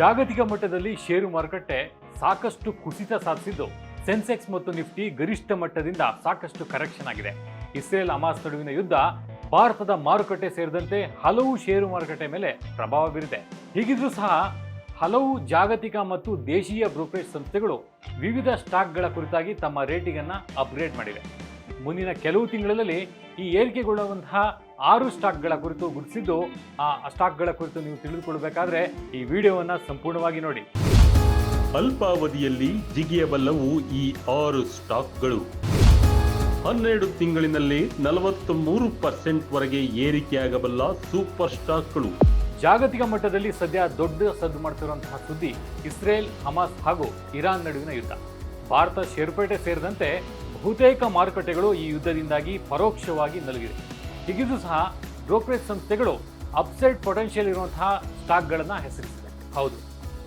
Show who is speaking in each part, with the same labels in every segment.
Speaker 1: ಜಾಗತಿಕ ಮಟ್ಟದಲ್ಲಿ ಷೇರು ಮಾರುಕಟ್ಟೆ ಸಾಕಷ್ಟು ಕುಸಿತ ಸಾಧಿಸಿದ್ದು. ಸೆನ್ಸೆಕ್ಸ್ ಮತ್ತು ನಿಫ್ಟಿ ಗರಿಷ್ಠ ಮಟ್ಟದಿಂದ ಸಾಕಷ್ಟು ಕರೆಕ್ಷನ್ ಆಗಿದೆ. ಇಸ್ರೇಲ್ ಅಮಾಸ್ ನಡುವಿನ ಯುದ್ಧ ಭಾರತದ ಮಾರುಕಟ್ಟೆ ಸೇರಿದಂತೆ ಹಲವು ಷೇರು ಮಾರುಕಟ್ಟೆ ಮೇಲೆ ಪ್ರಭಾವ ಬೀರಿದೆ. ಹೀಗಿದ್ರೂ ಸಹ ಹಲವು ಜಾಗತಿಕ ಮತ್ತು ದೇಶೀಯ ಬ್ರೋಕರೇಜ್ ಸಂಸ್ಥೆಗಳು ವಿವಿಧ ಸ್ಟಾಕ್ಗಳ ಕುರಿತಾಗಿ ತಮ್ಮ ರೇಟಿಂಗ್ ಅನ್ನ ಅಪ್ಗ್ರೇಡ್ ಮಾಡಿವೆ. ಮುಂದಿನ ಕೆಲವು ತಿಂಗಳಲ್ಲಿ ಈ ಏರಿಕೆಗೊಳ್ಳುವಂತಹ ಆರು ಸ್ಟಾಕ್ಗಳ ಕುರಿತು ಗುರುತಿಸಿದ್ದು ಆ ಸ್ಟಾಕ್ಗಳ ಕುರಿತು ನೀವು ತಿಳಿದುಕೊಳ್ಳಬೇಕಾದ್ರೆ ಈ ವಿಡಿಯೋವನ್ನು ಸಂಪೂರ್ಣವಾಗಿ ನೋಡಿ.
Speaker 2: ಅಲ್ಪಾವಧಿಯಲ್ಲಿ ಜಿಗಿಯಬಲ್ಲವು ಈ ಆರು ಸ್ಟಾಕ್ಗಳು. ಹನ್ನೆರಡು ತಿಂಗಳಿನಲ್ಲಿ ನಲವತ್ತ್ ಮೂರು ಪರ್ಸೆಂಟ್ ವರೆಗೆ ಏರಿಕೆಯಾಗಬಲ್ಲ ಸೂಪರ್ ಸ್ಟಾಕ್ಗಳು.
Speaker 1: ಜಾಗತಿಕ ಮಟ್ಟದಲ್ಲಿ ಸದ್ಯ ದೊಡ್ಡ ಸದ್ದು ಮಾಡ್ತಿರುವಂತಹ ಸುದ್ದಿ ಇಸ್ರೇಲ್ ಹಮಾಸ್ ಹಾಗೂ ಇರಾನ್ ನಡುವಿನ ಯುದ್ಧ. ಭಾರತ ಶೇರ್ಪೇಟೆ ಸೇರಿದಂತೆ ಬಹುತೇಕ ಮಾರುಕಟ್ಟೆಗಳು ಈ ಯುದ್ಧದಿಂದಾಗಿ ಪರೋಕ್ಷವಾಗಿ ನಲುಗಿವೆ ಹೀಗಿದ್ರೂ ಸಹ ಬ್ರೋಕರೇಜ್ ಸಂಸ್ಥೆಗಳು ಅಪ್ಸೈಡ್ ಪೊಟೆನ್ಷಿಯಲ್ ಇರುವಂತಹ ಸ್ಟಾಕ್ಗಳನ್ನು ಹೆಸರಿಸಿದೆ. ಹೌದು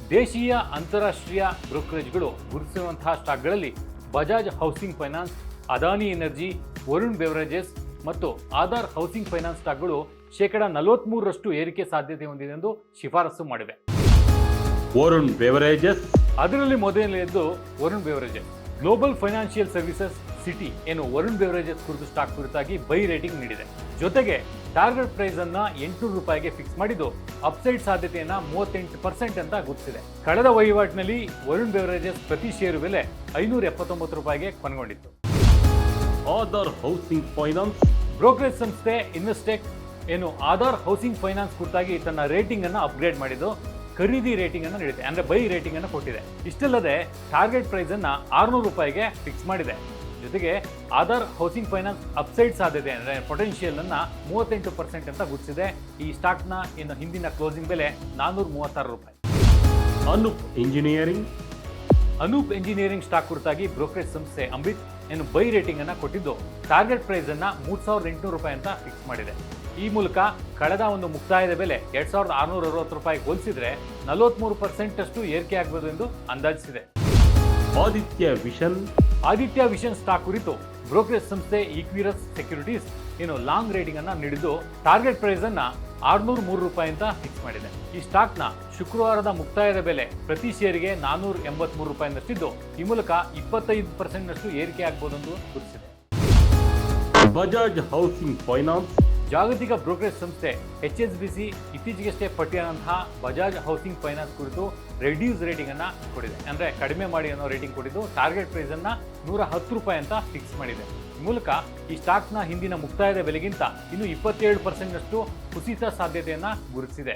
Speaker 1: ದೇಶೀಯ ಅಂತಾರಾಷ್ಟ್ರೀಯ ಬ್ರೋಕರೇಜ್ಗಳು ಗುರುತಿಸಿರುವಂತಹ ಸ್ಟಾಕ್ಗಳಲ್ಲಿ Bajaj housing finance Adani energy Varun beverages ಮತ್ತು ಆಧಾರ್ ಹೌಸಿಂಗ್ ಫೈನಾನ್ಸ್ ಸ್ಟಾಕ್ಗಳು ಶೇಕಡ ನಲವತ್ಮೂರರಷ್ಟು ಏರಿಕೆ ಸಾಧ್ಯತೆ ಹೊಂದಿದೆ ಎಂದು ಶಿಫಾರಸು ಮಾಡಿವೆ.
Speaker 2: ವರುಣ್ ಬೆವರೇಜಸ್.
Speaker 1: ಅದರಲ್ಲಿ ಮೊದಲನೆಯದ್ದು Varun beverages. Global financial services Citi ಏನು ವರುಣ್ ಬೆವರೇಜಸ್ ಕುರಿತು ಸ್ಟಾಕ್ ಕುರಿತಾಗಿ ಬೈ ರೇಟಿಂಗ್ ನೀಡಿದೆ. ಜೊತೆಗೆ ಟಾರ್ಗೆಟ್ ಪ್ರೈಸ್ ಅನ್ನ ಎಂಟುನೂರು ರೂಪಾಯಿಗೆ ಫಿಕ್ಸ್ ಮಾಡಿದ್ದು ಅಪ್ಸೈಡ್ ಸಾಧ್ಯತೆಯನ್ನ ಮೂವತ್ತೆಂಟು ಪರ್ಸೆಂಟ್ ಅಂತ ಗುರುತಿಸಿದೆ. ಕಳೆದ ವಹಿವಾಟಿನಲ್ಲಿ ವರುಣ್ ಬೆವರೇಜಸ್ ಪ್ರತಿ ಷೇರು ಬೆಲೆ ಐನೂರ ಎಪ್ಪತ್ತೊಂಬತ್ತು ರೂಪಾಯಿಗೆ ಕೊನೆಗೊಂಡಿತ್ತು.
Speaker 2: ಆಧಾರ್ ಹೌಸಿಂಗ್ ಫೈನಾನ್ಸ್
Speaker 1: ಬ್ರೋಕರೇಜ್ ಸಂಸ್ಥೆ ಇನ್ವೆಸ್ಟೆಕ್ ಏನು ಆಧಾರ್ ಹೌಸಿಂಗ್ ಫೈನಾನ್ಸ್ ಕುರಿತಾಗಿ ತನ್ನ ರೇಟಿಂಗ್ ಅನ್ನು ಅಪ್ಗ್ರೇಡ್ ಮಾಡಿದ್ದು ಖರೀದಿ ರೇಟಿಂಗ್ ಅನ್ನು ನೀಡಿದೆ. ಅಂದ್ರೆ ಬೈ ರೇಟಿಂಗ್ ಅನ್ನು ಕೊಟ್ಟಿದೆ. ಇಷ್ಟಲ್ಲದೆ ಟಾರ್ಗೆಟ್ ಪ್ರೈಸ್ ಅನ್ನ ಆರುನೂರು ರೂಪಾಯಿಗೆ ಫಿಕ್ಸ್ ಮಾಡಿದೆ. ಜೊತೆಗೆ ಅದರ್ ಹೌಸಿಂಗ್ ಫೈನಾನ್ಸ್ ಅಪ್ಸೈಡ್ ಸಾಧ್ಯತೆ ಅಂದ್ರೆ ಪೊಟೆನ್ಷಿಯಲ್ ಅನ್ನ ಮೂವತ್ತೆಂಟು ಪರ್ಸೆಂಟ್ ಅಂತ ಗುರುತಿಸಿದೆ ಈ ಸ್ಟಾಕ್ನ ಇನ್ನು ಹಿಂದಿನ ಕ್ಲೋಸಿಂಗ್ ಬೆಲೆ ನಾನ್ನೂರ ಮೂವತ್ತಾರು ರೂಪಾಯಿ.
Speaker 2: Anup engineering
Speaker 1: Anup engineering stock ಕುರಿತಾಗಿ ಬ್ರೋಕರೇಜ್ ಸಂಸ್ಥೆ ಅಂಬಿತ್ ಏನು ಬೈ ರೇಟಿಂಗ್ ಅನ್ನ ಕೊಟ್ಟಿದ್ದು. ಟಾರ್ಗೆಟ್ ಪ್ರೈಸ್ ಅನ್ನ ಮೂರ್ ಸಾವಿರದ ಎಂಟುನೂರು ರೂಪಾಯಿ ಅಂತ ಫಿಕ್ಸ್ ಮಾಡಿದೆ. ಈ ಮೂಲಕ ಕಳೆದ ಒಂದು ಮುಕ್ತಾಯದ ಬೆಲೆ ಎರಡ್ ಸಾವಿರದ ಆರುನೂರ ಅರವತ್ತು ರೂಪಾಯಿ ಹೋಲಿಸಿದ್ರೆ ನಲವತ್ಮೂರು ಪರ್ಸೆಂಟ್ ಅಷ್ಟು ಏರಿಕೆ ಆಗಬಹುದು ಎಂದು ಅಂದಾಜಿಸಿದೆ.
Speaker 2: Aditya vision.
Speaker 1: Aditya vision stock ಕುರಿತು ಬ್ರೋಕರೇಜ್ ಸಂಸ್ಥೆ ಈಕ್ವಿರಸ್ ಸೆಕ್ಯೂರಿಟೀಸ್ ಏನು ಲಾಂಗ್ ರೇಟಿಂಗ್ ಅನ್ನ ನೀಡಿದ್ದು ಟಾರ್ಗೆಟ್ ಪ್ರೈಸ್ ಅನ್ನ ಆರ್ನೂರ ಮೂರು ರೂಪಾಯಿ ಅಂತ ಫಿಕ್ಸ್ ಮಾಡಿದೆ. ಈ ಸ್ಟಾಕ್ನ ಶುಕ್ರವಾರದ ಮುಕ್ತಾಯದ ಬೆಲೆ ಪ್ರತಿ ಶೇರ್ಗೆ ನಾನೂರ ಎಂಬತ್ಮೂರು ರೂಪಾಯಿನಷ್ಟಿದ್ದು, ಈ ಮೂಲಕ ಇಪ್ಪತ್ತೈದು ಪರ್ಸೆಂಟ್ನಷ್ಟು ಏರಿಕೆ ಆಗ್ಬೋದು ಎಂದು ಗುರುತಿಸಿದೆ.
Speaker 2: ಬಜಾಜ್ ಹೌಸಿಂಗ್ ಫೈನಾನ್ಸ್
Speaker 1: ಜಾಗತಿಕ ಬ್ರೋಕರೇಜ್ ಸಂಸ್ಥೆ ಎಚ್ ಎಸ್ ಬಿ ಸಿ ಇತ್ತೀಚೆಗಷ್ಟೇ ಪಟ್ಟಿಯಾದಂತಹ ಬಜಾಜ್ ಹೌಸಿಂಗ್ ಫೈನಾನ್ಸ್ ಕುರಿತು ರೆಡ್ಯೂಸ್ ರೇಟಿಂಗ್ ಅನ್ನ ಕೊಡಿದೆ ಅಂದ್ರೆ ಕಡಿಮೆ ಮಾಡಿ ಅನ್ನೋ ರೇಟಿಂಗ್ ಕೊಟ್ಟಿದ್ದು. ಟಾರ್ಗೆಟ್ ಪ್ರೈಸ್ ಅನ್ನ ನೂರ ಹತ್ತು ರೂಪಾಯಿ ಅಂತ ಫಿಕ್ಸ್ ಮಾಡಿದೆ. ಈ ಮೂಲಕ ಈ ಸ್ಟಾಕ್ನ ಹಿಂದಿನ ಮುಕ್ತಾಯದ ಬೆಲೆಗಿಂತ ಇನ್ನು ಇಪ್ಪತ್ತೇಳು ಪರ್ಸೆಂಟ್ನಷ್ಟು ಕುಸಿತ ಸಾಧ್ಯತೆಯನ್ನ ಗುರುತಿಸಿದೆ.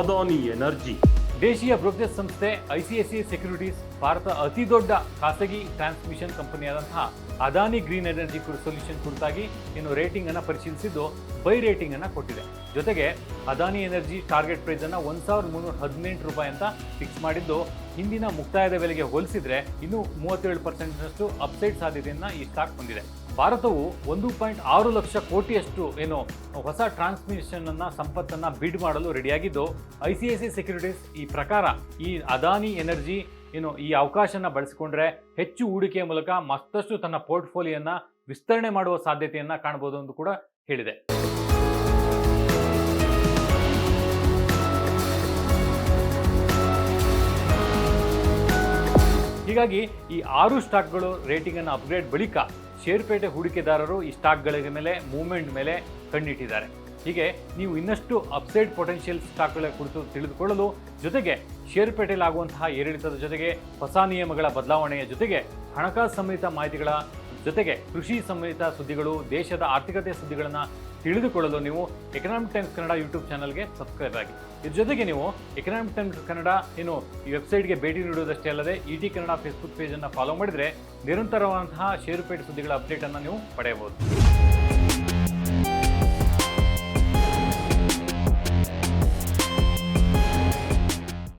Speaker 2: ಅದಾನಿ ಎನರ್ಜಿ
Speaker 1: ದೇಶೀಯ ಬ್ರೋಕರೇಜ್ ಸಂಸ್ಥೆ ಐಸಿಐಸಿಐ ಸೆಕ್ಯೂರಿಟೀಸ್ ಭಾರತ ಅತಿ ದೊಡ್ಡ ಖಾಸಗಿ ಟ್ರಾನ್ಸ್ಮಿಷನ್ ಕಂಪನಿಯಾದಂತಹ ಅದಾನಿ ಗ್ರೀನ್ ಎನರ್ಜಿ ಸೊಲ್ಯೂಷನ್ ಕುರಿತಾಗಿ ಇನ್ನು ರೇಟಿಂಗ್ ಅನ್ನ ಪರಿಶೀಲಿಸಿದ್ದು ಬೈ ರೇಟಿಂಗ್ ಅನ್ನ ಕೊಟ್ಟಿದೆ. ಜೊತೆಗೆ ಅದಾನಿ ಎನರ್ಜಿ ಟಾರ್ಗೆಟ್ ಪ್ರೈಸ್ ಅನ್ನ ಒಂದ್ ಸಾವಿರದ ಮುನ್ನೂರ ಹದಿನೆಂಟು ರೂಪಾಯಿ ಅಂತ ಫಿಕ್ಸ್ ಮಾಡಿದ್ದು ಹಿಂದಿನ ಮುಕ್ತಾಯದ ಬೆಲೆಗೆ ಹೋಲಿಸಿದ್ರೆ ಇನ್ನು ಮೂವತ್ತೇಳು ಪರ್ಸೆಂಟ್ನಷ್ಟು ಅಪ್ಸೈಡ್ ಸಾಧ್ಯತೆಯನ್ನು ಈ ಸ್ಟಾಕ್ ಹೊಂದಿದೆ ಭಾರತವು ಒಂದು ಪಾಯಿಂಟ್ ಆರು ಲಕ್ಷ ಕೋಟಿಯಷ್ಟು ಏನು ಹೊಸ ಟ್ರಾನ್ಸ್ಮಿಷನ್ ಅನ್ನ ಸಂಪತ್ತನ್ನ ಬಿಡ್ ಮಾಡಲು ರೆಡಿಯಾಗಿದ್ದು I C I C securities ಈ ಪ್ರಕಾರ ಈ ಅದಾನಿ ಎನರ್ಜಿ ಏನು ಈ ಅವಕಾಶನ ಬಳಸಿಕೊಂಡ್ರೆ ಹೆಚ್ಚು ಹೂಡಿಕೆಯ ಮೂಲಕ ಮತ್ತಷ್ಟು ತನ್ನ ಪೋರ್ಟ್ಫೋಲಿಯೋನ ವಿಸ್ತರಣೆ ಮಾಡುವ ಸಾಧ್ಯತೆಯನ್ನ ಕಾಣಬಹುದು ಎಂದು ಕೂಡ ಹೇಳಿದೆ. ಹೀಗಾಗಿ ಈ ಆರು ಸ್ಟಾಕ್ಗಳು ರೇಟಿಂಗ್ ಅನ್ನು ಅಪ್ಗ್ರೇಡ್ ಬಳಿಕ ಷೇರುಪೇಟೆ ಹೂಡಿಕೆದಾರರು ಈ ಸ್ಟಾಕ್ಗಳ ಮೇಲೆ ಮೂವ್ಮೆಂಟ್ ಮೇಲೆ ಕಣ್ಣಿಟ್ಟಿದ್ದಾರೆ. ಹೀಗೆ ನೀವು ಇನ್ನಷ್ಟು ಅಪ್ಸೈಡ್ ಪೊಟೆನ್ಷಿಯಲ್ ಸ್ಟಾಕ್ಗಳ ಕುರಿತು ತಿಳಿದುಕೊಳ್ಳಲು ಜೊತೆಗೆ ಷೇರುಪೇಟೆಯಲ್ಲಿ ಆಗುವಂತಹ ಏರಿಳಿತದ ಜೊತೆಗೆ ಹೊಸ ನಿಯಮಗಳ ಬದಲಾವಣೆಯ ಜೊತೆಗೆ ಹಣಕಾಸು ಸಂಬಂಧಿತ ಮಾಹಿತಿಗಳ ಜೊತೆಗೆ ಕೃಷಿ ಸಂಬಂಧಿತ ಸುದ್ದಿಗಳು, ದೇಶದ ಆರ್ಥಿಕತೆ ಸುದ್ದಿಗಳನ್ನು ತಿಳಿದುಕೊಳ್ಳಲು ನೀವು ಎಕನಾಮಿಕ್ ಟೈಮ್ಸ್ ಕನ್ನಡ ಯೂಟ್ಯೂಬ್ ಚಾನಲ್ಗೆ ಸಬ್ಸ್ಕ್ರೈಬ್ ಆಗಿ. ಇದ್ರ ಜೊತೆಗೆ ನೀವು ಎಕನಾಮಿಕ್ ಟೈಮ್ಸ್ ಕನ್ನಡ ಏನು ಈ ವೆಬ್ಸೈಟ್ಗೆ ಭೇಟಿ ನೀಡುವುದಷ್ಟೇ ಅಲ್ಲದೆ ಇ ಟಿ ಕನ್ನಡ ಫೇಸ್ಬುಕ್ ಪೇಜನ್ನು ಫಾಲೋ ಮಾಡಿದರೆ ನಿರಂತರವಾದಂತಹ ಷೇರುಪೇಟೆ ಸುದ್ದಿಗಳ ಅಪ್ಡೇಟನ್ನು ನೀವು ಪಡೆಯಬಹುದು.